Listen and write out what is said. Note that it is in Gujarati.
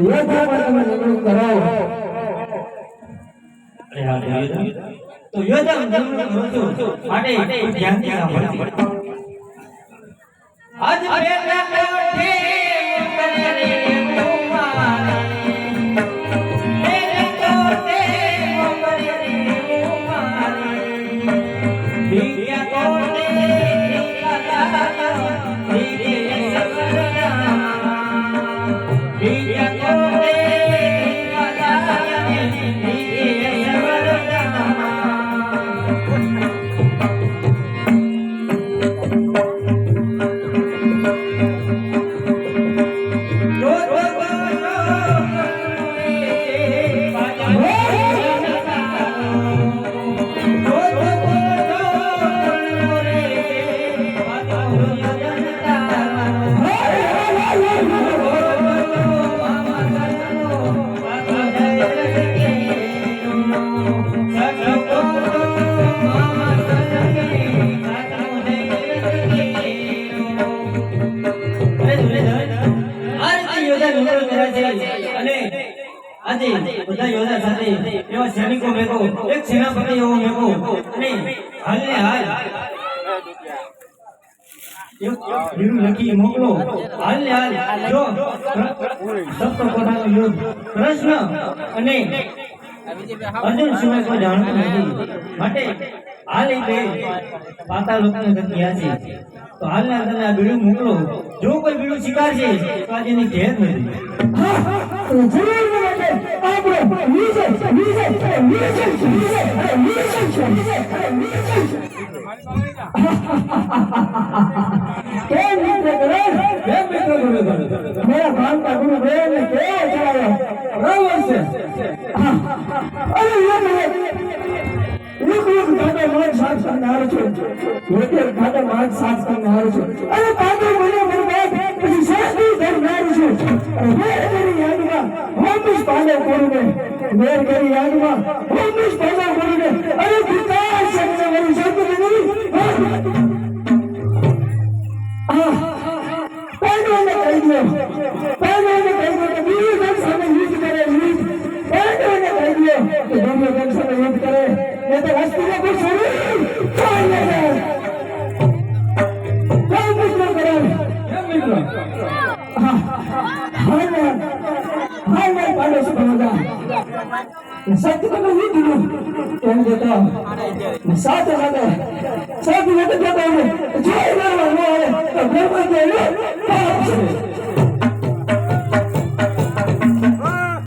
યોદ્ધામાં તમે નિમણૂક કરાવો અરે હા દુર્યોધન તો યોદ્ધા નિમણૂક કરું માટે ધ્યાનથી સાંભળજો આજ અને આજે બધા યોદ્ધા સાથે એવા સૈનિકો મેકો એક સેનાપતિ એવો મેકો અને હાલને હાલ અર્જુન સિવાય કોઈ જાણતું નથી. માટે હાલ એ બે છે. તો હાલના તમે આ બીડું મોકલો. જો કોઈ બીડું સ્વીકારશે તો આજે એની ઘેર નથી અરે ખાતે મને સાથ કરને હારું છું. હોટેલ ખાતે માર સાથ કરને હારું છું. અરે પાદર મને મને બાપ પછી શાસ્ત્રી ધર્મ હારું છું અરે યાદમાં હોમિશ પાંડવ કોરુને, મેર કરી યાદમાં હોમિશ પાંડવ કોરુને, અરે પિતા શબ્દ મારું શબ્દ નહીં. સત્ય તો નહીં દીધું એમ દેતો સાથે સાથે સાથે જતો